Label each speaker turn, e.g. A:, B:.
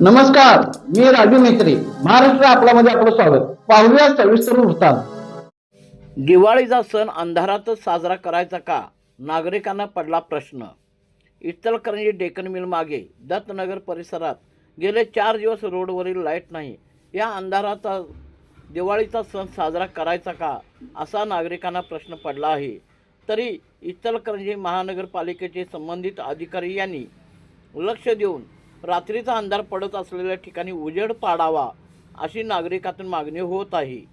A: नमस्कार मी राजू मेत्री महाराष्ट्र आपल्यामध्ये आपलं स्वागत. पाहूया सविस्तर वृत्तांत.
B: दिवाळीचा सण अंधारातच साजरा करायचा का? नागरिकांना पडला प्रश्न. इचलकरंजी डेकन मिल मागे दत्तनगर परिसरात गेले चार दिवस रोडवरील लाइट नाही. या अंधाराचा दिवाळीचा सण साजरा करायचा का? असा नागरिकांना प्रश्न पडला आहे. तरी इचलकरंजी महानगरपालिकेचे संबंधित अधिकारी यांनी लक्ष देऊन रात्रीचा अंधार पडत असलेल्या ठिकाणी उजेड पाडावा अशी नागरिकातून मागणी होत आहे.